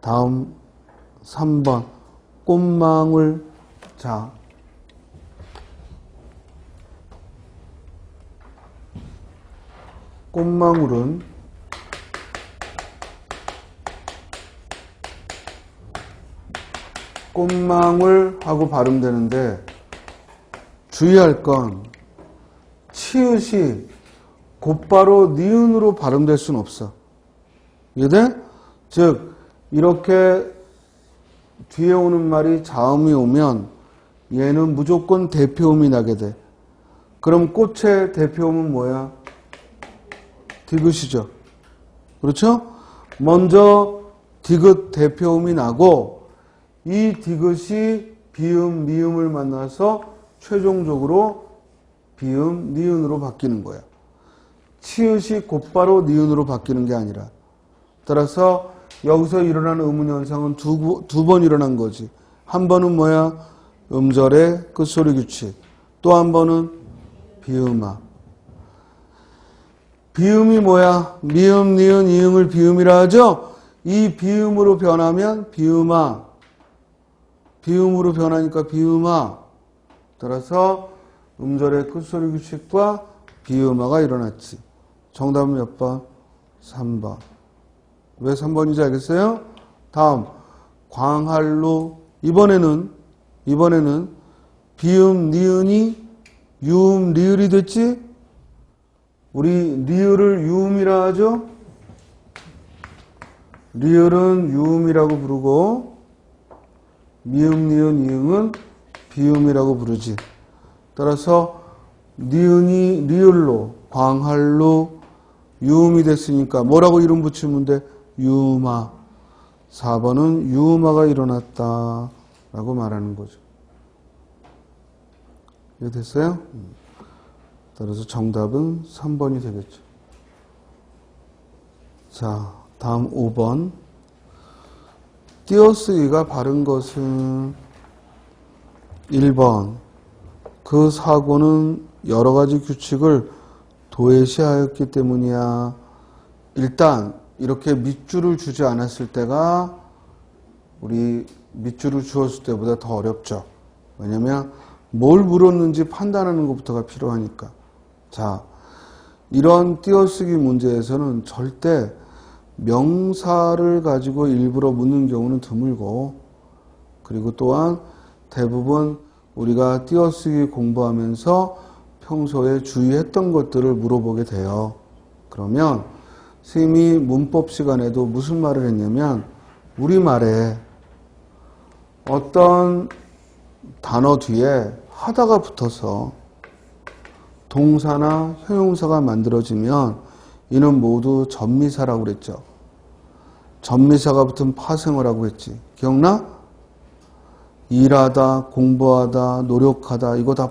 다음 3번 꽃망울 자 꽃망울은 꽃망울 하고 발음되는데 주의할 건 치읓이 곧바로 니은으로 발음될 수는 없어. 이해돼? 즉 이렇게 뒤에 오는 말이 자음이 오면 얘는 무조건 대표음이 나게 돼. 그럼 꽃의 대표음은 뭐야? 디귿이죠. 그렇죠? 먼저 디귿 대표음이 나고 이 디귿이 비음, 미음을 만나서 최종적으로 비음, 니은으로 바뀌는 거야. 치읓이 곧바로 니은으로 바뀌는 게 아니라. 따라서 여기서 일어나는 의문 현상은 두, 두 번 일어난 거지. 한 번은 뭐야? 음절의 끝소리 규칙. 또 한 번은 비음아. 비음이 뭐야? 미음, 니은, 이음을 비음이라 하죠? 이 비음으로 변하면 비음아. 비음으로 변하니까 비음아. 따라서 음절의 끝소리 규칙과 비음아가 일어났지. 정답은 몇 번? 3번. 왜 3번인지 알겠어요? 다음 광할로 이번에는 이번에는 비음 니은이 유음 리을이 됐지? 우리 리을을 유음이라 하죠? 리을은 유음이라고 부르고 미음 니은 이응은 비음이라고 부르지. 따라서 니은이 리을로 광할로 유음이 됐으니까 뭐라고 이름 붙이면 돼? 유마. 4번은 유마가 일어났다. 라고 말하는 거죠. 이해 됐어요? 따라서 정답은 3번이 되겠죠. 자, 다음 5번. 띄어쓰기가 바른 것은 1번. 그 사고는 여러 가지 규칙을 도외시하였기 때문이야. 일단 이렇게 밑줄을 주지 않았을 때가 우리 밑줄을 주었을 때보다 더 어렵죠. 왜냐면 뭘 물었는지 판단하는 것부터가 필요하니까. 자, 이런 띄어쓰기 문제에서는 절대 명사를 가지고 일부러 묻는 경우는 드물고 그리고 또한 대부분 우리가 띄어쓰기 공부하면서 평소에 주의했던 것들을 물어보게 돼요. 그러면 스님이 문법 시간에도 무슨 말을 했냐면 우리말에 어떤 단어 뒤에 하다가 붙어서 동사나 형용사가 만들어지면 이는 모두 전미사라고 그랬죠. 전미사가 붙은 파생을 하고 했지. 기억나? 일하다, 공부하다, 노력하다 이거 다